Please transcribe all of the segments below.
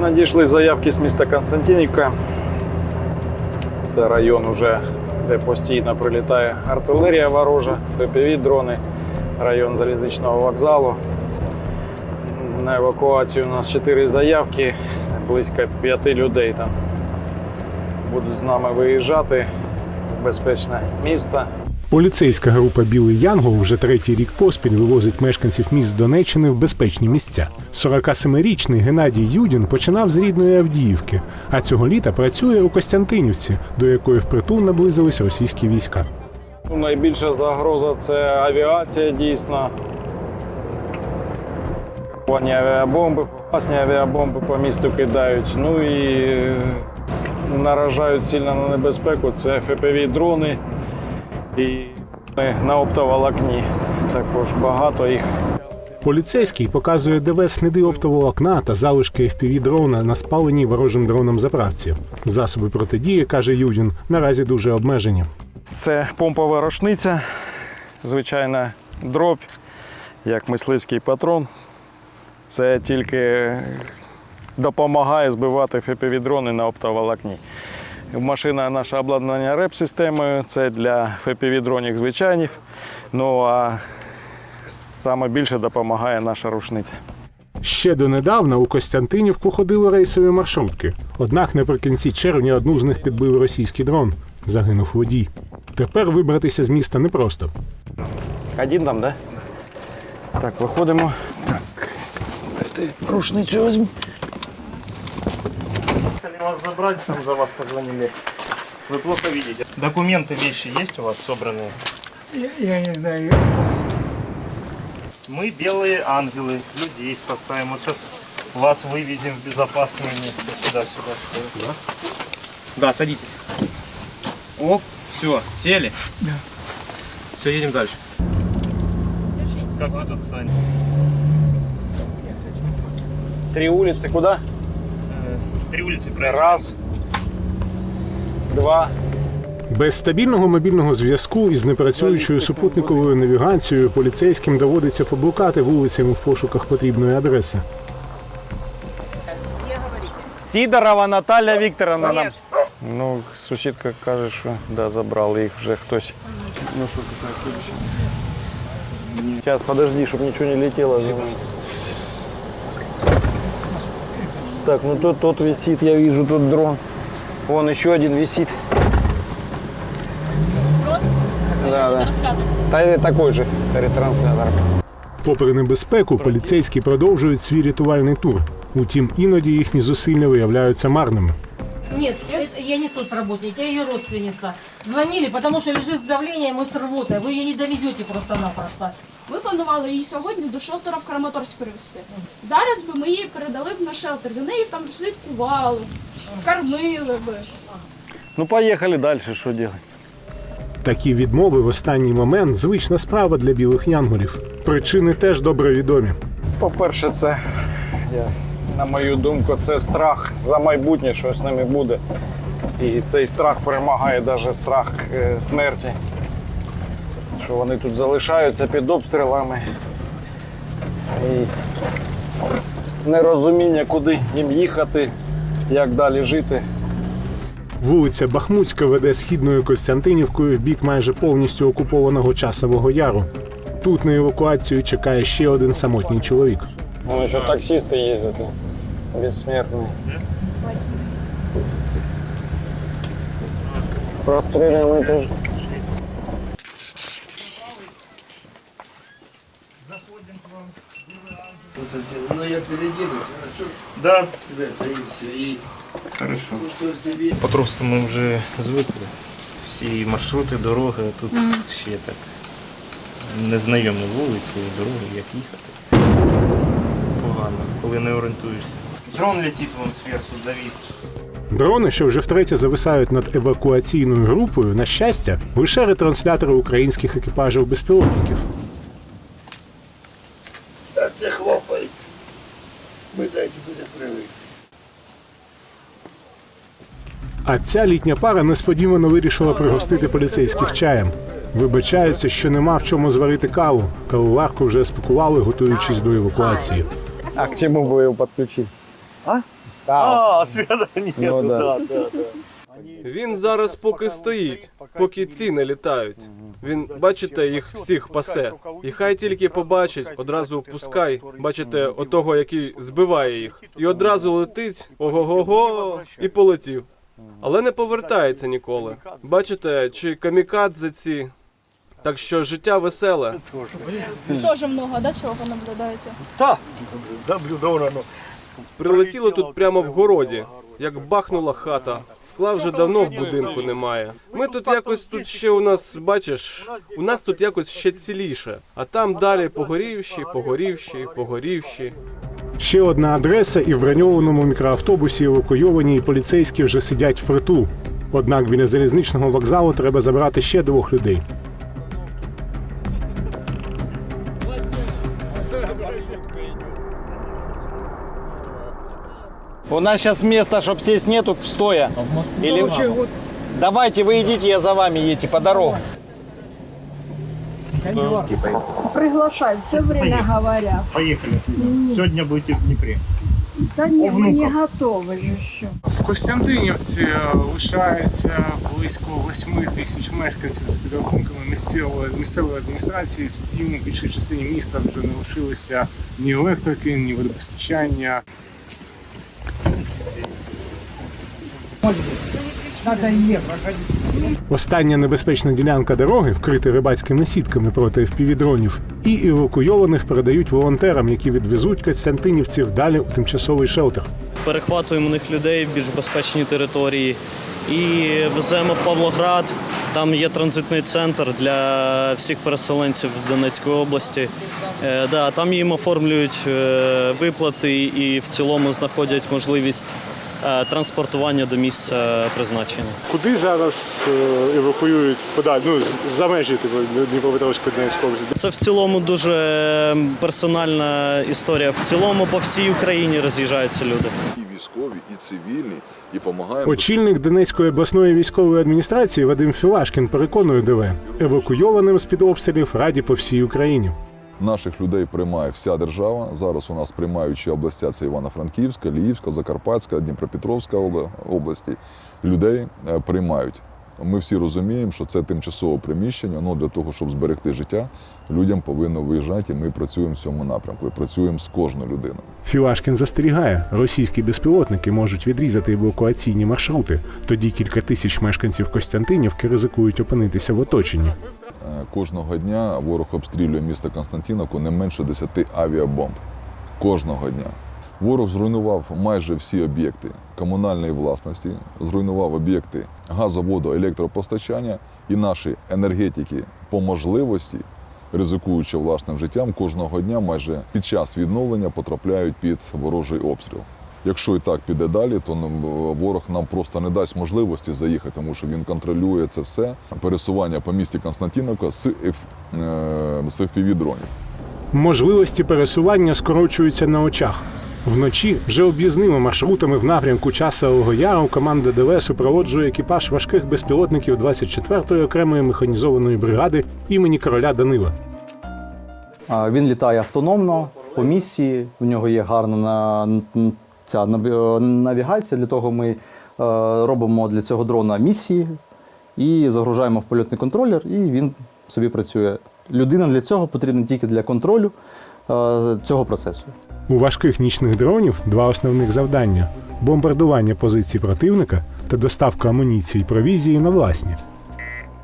Надійшли заявки з міста Константинівка. Це район уже, де постійно прилітає артилерія ворожа, ППВ дрони, район залізничного вокзалу. На евакуацію у нас 4 заявки, близько 5 людей там будуть з нами виїжджати в безпечне місто. Поліцейська група Білий Янгол вже третій рік поспіль вивозить мешканців міст Донеччини в безпечні місця. 47-річний Геннадій Юдін починав з рідної Авдіївки, а цього літа працює у Костянтинівці, до якої впритул наблизились російські війська. Найбільша загроза це авіація дійсно. Вони авіабомби, власні авіабомби по місту кидають. Ну і е, наражають сильно на небезпеку. Це ФПВ дрони і на оптоволокні. Також багато їх. Поліцейський показує ДВ сліди оптоволокна та залишки fpv дрона на спаленій ворожим дроном заправці. Засоби протидії, каже Юдін, наразі дуже обмежені. Це помпова рушниця, звичайна дробь, як мисливський патрон. Це тільки допомагає збивати FPV-дрони на оптоволокні. Машина наша обладнання реп-системою, це для FPV-дронів звичайних. Ну а саме більше допомагає наша рушниця. Ще донедавна у Костянтинівку ходили рейсові маршрутки. Однак наприкінці червня одну з них підбив російський дрон. Загинув водій. Тепер вибратися з міста непросто. Один там, да? Так, виходимо. Так. Ти рушницю візьми. Вас забрать, там за вас позвонили. Вы плохо видите. Документы, вещи есть у вас собранные? Я, я не знаю. Мы белые ангелы, людей спасаем. Вот сейчас вас вывезем в безопасное место. Сюда, сюда, сюда. Да? Да, садитесь. Оп, все, сели? Да. Все, едем дальше. Как вы тут станете? Три вулиці, куди? Три улицы проехали. Раз, два. Без стабільного мобільного зв'язку із непрацюючою супутниковою навігацією поліцейським доводиться поблукати вулицями в пошуках потрібної адреси. Сідорова Наталя Вікторовна нам. Ну, сусідка каже, що да, забрали їх вже хтось. Ну що, яка слідча? Зараз подожди, щоб нічого не летело. за нами. Так, ну тут тот висит, я вижу тут дрон. Вон еще один висит. Да, да. Та й такой же ретранслятор. Попри небезпеку, поліцейські продовжують свій рятувальний тур. Утім, іноді їхні зусилля виявляються марними. Нет, это я не соцработник, я ее родственница. Звонили, потому что лежит с давлением и с рвотой. Вы ее не довезете просто-напросто. Ми планували її сьогодні до шелтера в Краматорськ перевезти. Зараз би ми її передали б на шелтер. За нею там слідкували, кормили би. Ну поехали дальше, что делать? Такі відмови в останній момент звична справа для білих янголів. Причини теж добре відомі. По-перше, це, на мою думку, це страх за майбутнє, що з ними буде. І цей страх перемагає навіть страх е, смерті. Що вони тут залишаються під обстрілами. І нерозуміння, куди їм їхати, як далі жити. Вулиця Бахмутська веде східною Костянтинівкою в бік майже повністю окупованого часового яру. Тут на евакуацію чекає ще один самотній чоловік. Вон ще таксисти їздять. Безсмертні. Простріляні теж. Я хорошо? Да, Ребята, и хорошо. себе. Покровську вже звикли. Всі маршрути, дороги, а тут ще так. Незнайомі вулиці, дороги, як їхати. Погано, коли не орієнтуєшся. Дрон летить вон зверху, завіс. Дрони, що вже втретє зависають над евакуаційною групою, на щастя, лише ретранслятори українських екіпажів безпілотників. А це хлопається. Ми дайте буде привикти. А ця літня пара несподівано вирішила пригостити поліцейських чаєм. Вибачаються, що нема в чому зварити каву. Кавоварку вже спакували, готуючись до евакуації. А к чему бы его подключить? А? А, свята ні, Ну, да. да, да, да. Він зараз поки стоїть, поки ці не літають. Він, бачите, їх всіх пасе. І хай тільки побачить, одразу пускай. Бачите, отого, який збиває їх. І одразу летить, ого-го-го, і полетів. Але не повертається ніколи. Бачите, чи камікадзе ці. Так що життя веселе. Тоже много, да, чого ви наблюдаєте? Та, наблюдовано. Прилетіло тут прямо в городі. Як бахнула хата, скла вже давно в будинку немає. Ми тут якось тут ще у нас, бачиш, у нас тут якось ще ціліше, а там далі погорівші, погорівші, погорівші. Ще одна адреса, і в броньованому мікроавтобусі евакуйовані і поліцейські вже сидять впритул. Однак біля залізничного вокзалу треба забрати ще двох людей. У нас сейчас места, чтобы сесть нету, стоя. Или Давайте вы идите, я за вами едете по дорогу. Приглашают, все время говорят. Поїхали. Сьогодні будете в Дніпрі. Да не, мы не готовы же еще. В Костянтинівці е, лишається близько 8 тисяч мешканців за підрахунками місцевої місцевої адміністрації. Втім, у більшій частині міста вже не лишилося ні електрики, ні водопостачання. Остання небезпечна ділянка дороги, вкрита рибацькими сітками проти впівдронів, і евакуйованих передають волонтерам, які відвезуть костянтинівців далі у тимчасовий шелтер. перехватуємо них людей в більш безпечні території і веземо в Павлоград. Там є транзитний центр для всіх переселенців з Донецької області. Е, да, там їм оформлюють е, виплати і в цілому знаходять можливість транспортування до місця призначення. Куди зараз е, евакуюють подалі? Ну, за межі типу, Дніпропетровської Донецької області? Це в цілому дуже персональна історія. В цілому по всій Україні роз'їжджаються люди. і військові, і цивільні, і допомагаємо. Очільник Донецької обласної військової адміністрації Вадим Філашкін переконує ДВ, евакуйованим з під обстрілів раді по всій Україні. Наших людей приймає вся держава. Зараз у нас приймаючі області це Івано-Франківська, Львівська, Закарпатська, Дніпропетровська області. Людей е, приймають. Ми всі розуміємо, що це тимчасове приміщення. Ну для того, щоб зберегти життя, людям повинно виїжджати. І ми працюємо в цьому напрямку. І працюємо з кожною людиною. Філашкін застерігає, російські безпілотники можуть відрізати евакуаційні маршрути. Тоді кілька тисяч мешканців Костянтинівки ризикують опинитися в оточенні. Е, Кожного дня ворог обстрілює місто Константиновку не менше 10 авіабомб. Кожного дня. Ворог зруйнував майже всі об'єкти комунальної власності, зруйнував об'єкти газоводу, електропостачання і наші енергетики по можливості, ризикуючи власним життям, кожного дня майже під час відновлення потрапляють під ворожий обстріл. Якщо і так піде далі, то е, ворог нам просто не дасть можливості заїхати, тому що він контролює це все пересування по місті Константиновка з, F- е, з FPV-дронів. Можливості пересування скорочуються на очах. Вночі вже об'їзними маршрутами в напрямку Часового Яру команда ДВ супроводжує екіпаж важких безпілотників 24-ї окремої механізованої бригади імені короля Данила. Він літає автономно по місії. У нього є гарна ця навігація. Для того ми е, робимо для цього дрона місії і загружаємо в польотний контролер, і він собі працює. Людина для цього потрібна тільки для контролю е, цього процесу. У важких нічних дронів два основних завдання: бомбардування позицій противника та доставка амуніції і провізії на власні.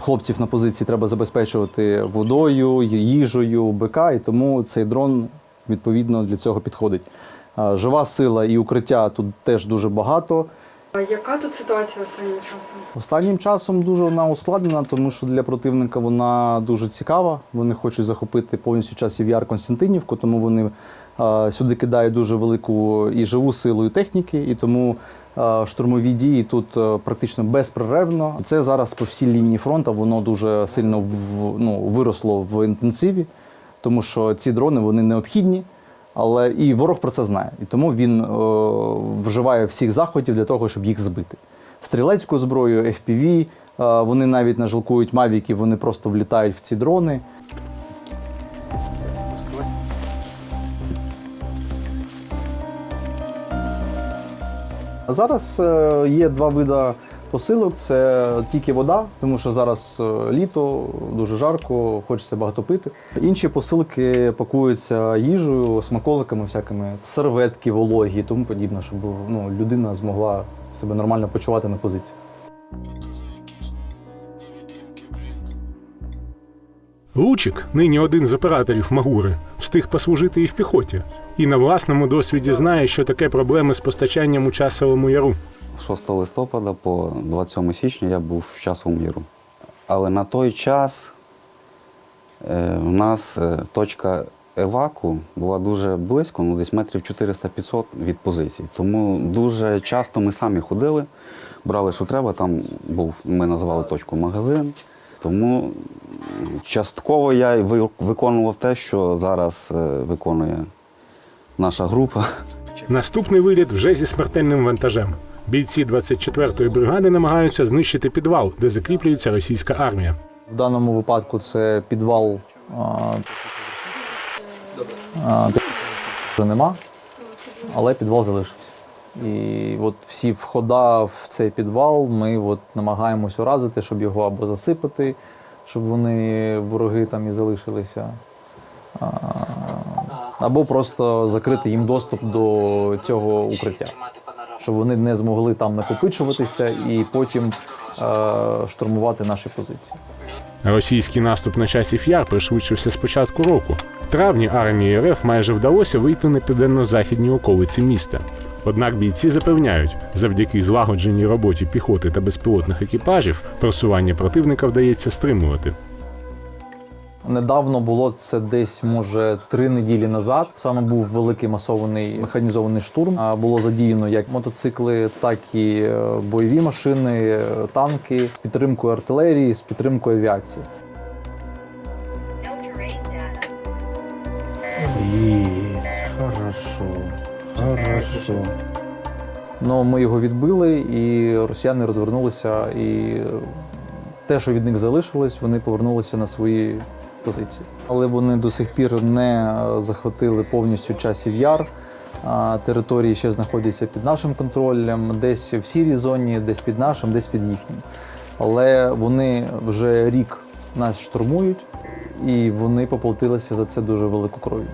Хлопців на позиції треба забезпечувати водою, їжею, БК, і тому цей дрон відповідно для цього підходить. Жива сила і укриття тут теж дуже багато. А яка тут ситуація останнім часом? Останнім часом дуже вона ускладнена, тому що для противника вона дуже цікава. Вони хочуть захопити повністю часів яр Константинівку, тому вони е, сюди кидають дуже велику і живу силу, і техніки, і тому е, штурмові дії тут е, практично безперервно. Це зараз по всій лінії фронту воно дуже сильно в, ну, виросло в інтенсиві, тому що ці дрони вони необхідні. Але і ворог про це знає, і тому він е, вживає всіх заходів для того, щоб їх збити. Стрілецьку зброю, FPV, е, вони навіть не жалкують мавіків, вони просто влітають в ці дрони. А зараз е, є два види посилок: це тільки вода, тому що зараз е, літо, дуже жарко, хочеться багато пити. Інші посилки пакуються їжею, смаколиками, всякими серветки, вологі тому подібне, щоб ну, людина змогла себе нормально почувати на позиції. Лучик, нині один з операторів Магури, встиг послужити і в піхоті, і на власному досвіді знає, що таке проблеми з постачанням у часовому яру. 6 листопада по 27 січня я був в часовому міру. Але на той час е, у нас е, точка еваку була дуже близько, ну десь метрів 400-500 від позицій. Тому дуже часто ми самі ходили, брали, що треба. Там був, ми називали точку магазин. Тому частково я виконував те, що зараз е, виконує наша група. Наступний виліт вже зі смертельним вантажем. Бійці 24-ї бригади намагаються знищити підвал, де закріплюється російська армія. В даному випадку це підвал. А, нема, але підвал залишився. І от всі входа в цей підвал ми от намагаємось уразити, щоб його або засипати, щоб вони вороги там і залишилися. Або просто закрити їм доступ до цього укриття, щоб вони не змогли там накопичуватися і потім е, штурмувати наші позиції. Російський наступ на часів яр пришвидшився з початку року. В травні армії РФ майже вдалося вийти на південно-західні околиці міста. Однак бійці запевняють, завдяки злагодженій роботі піхоти та безпілотних екіпажів просування противника вдається стримувати. Недавно було це десь, може, три неділі назад. Саме був великий масований механізований штурм. Було задіяно як мотоцикли, так і е, бойові машини, танки з підтримкою артилерії, з підтримкою авіації. Ну, ми його відбили, і росіяни розвернулися, і е, те, що від них залишилось, вони повернулися на свої позиції. Але вони до сих пір не е, захватили повністю часів яр. Території ще знаходяться під нашим контролем, десь в сірій зоні, десь під нашим, десь під їхнім. Але вони вже рік нас штурмують, і вони поплатилися за це дуже велику кров'ю.